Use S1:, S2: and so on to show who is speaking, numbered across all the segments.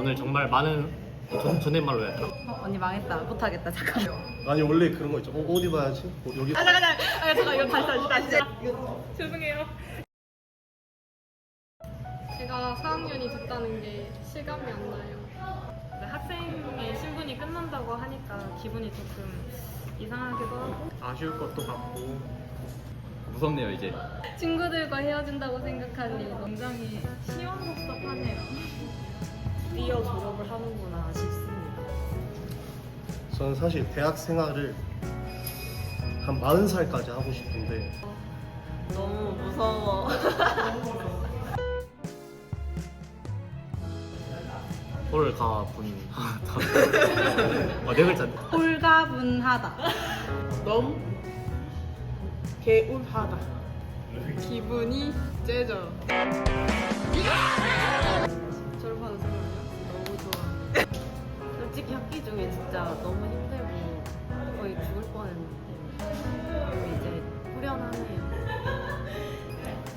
S1: 오늘 정말 많은 존, 존댓말로 되나? 어,
S2: 언니 망했다. 못하겠다. 잠깐만.
S3: 아니 원래 그런 거 있죠. 어, 어디 봐야지? 어, 여기. 아 잠깐 잠깐. 아 잠깐 이거 다시 다시
S4: 다시. 죄송해요. 제가 4학년이 됐다는 게 실감이 안 나요. 네, 학생의 신분이 끝난다고 하니까 기분이 조금 이상하기도 하고
S5: 아쉬울 것도 같고
S6: 무섭네요 이제
S4: 친구들과 헤어진다고 생각하니 굉장히
S7: 시원섭섭하네요.
S8: 드디어 졸업을 하는구나 싶습니다.
S3: 저는 사실 대학 생활을 한 40살까지 하고 싶은데
S8: 너무 무서워.
S1: 홀가분하다 어네 글자인데
S9: 홀가분하다.
S7: 너무 개운하다. 기분이 째져.
S1: 솔직히 학기
S8: 중에 진짜 너무 힘들고 거의 죽을 뻔했는데
S1: 이제
S8: 후련하네요.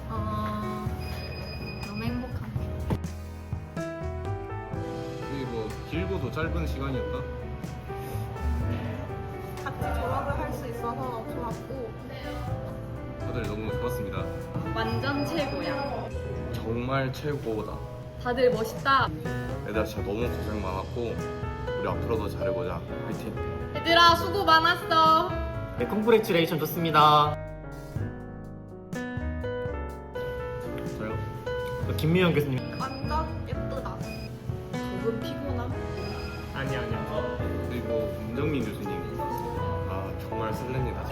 S10: 어, 너무 행복합니다.
S6: 여기 뭐 길고도 짧은 시간이었다 같이
S8: 졸업을 할 수 있어서
S7: 좋았고
S6: 다들 너무 좋았습니다
S4: 완전 최고야.
S6: 정말 최고다
S4: 다들 멋있다.
S6: 얘들아 진짜 너무 고생 많았고 우리 앞으로도 잘해보자 화이팅
S4: 얘들아 수고 많았어.
S1: 네 콩그레츄레이션 좋습니다 저요? 또 김미영 교수님
S8: 완전 예쁘다. 조금 피곤함?
S5: 아니 아니야
S6: 그리고 문정민 교수님 아 정말 설렙니다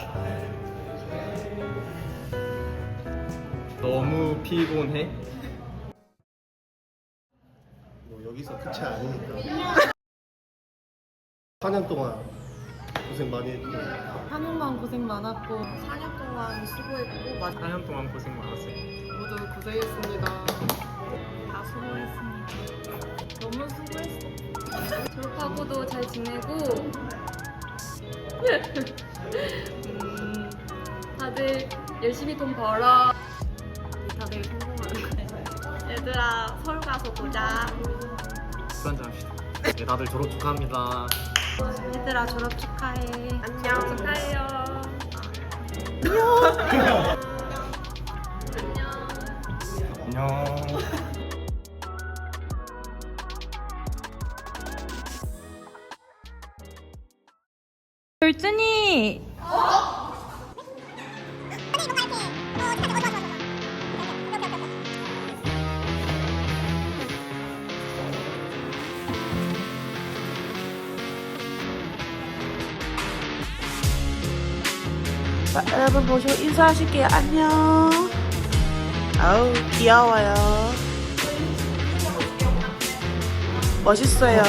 S6: 너무 피곤해?
S3: 끝이 아니니까 4년 동안 고생 많이 했고
S1: 4년만
S8: 고생 많았고 4년 동안 수고했고 마-
S5: 4년 동안 고생 많았어요
S7: 모두 고생했습니다. 다 수고했습니다. 너무 수고했어.
S4: 졸업하고도 잘 지내고 음, 다들 열심히 돈 벌어.
S8: 다들 성공하는 거 얘들아 서울 가서 보자.
S1: 술 한잔 합시다 네 다들 졸업 축하합니다
S2: 얘들아 졸업 축하해.
S4: 안녕. 축하해요.
S8: 안녕.
S6: 안녕
S11: 돌준이. 자,
S12: 여러분 보시고 인사하실게요. 안녕. 아우 귀여워요. 멋있어요.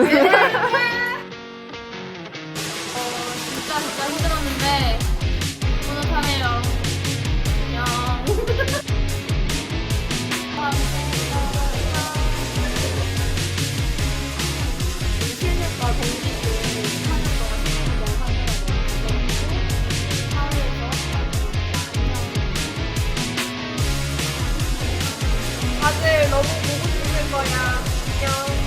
S7: 진짜
S4: 진짜 힘들었는데 뿌듯하네요.
S8: 안녕. 너무 보고 싶을 거야. 안녕.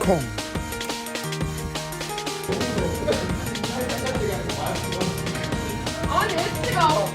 S8: 콩.
S7: 아니, 왜 찍어?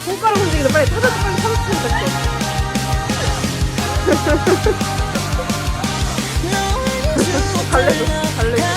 S7: 손가락 움직이는 빨리 타자 빨리 타자 탈게.
S13: 달래줘.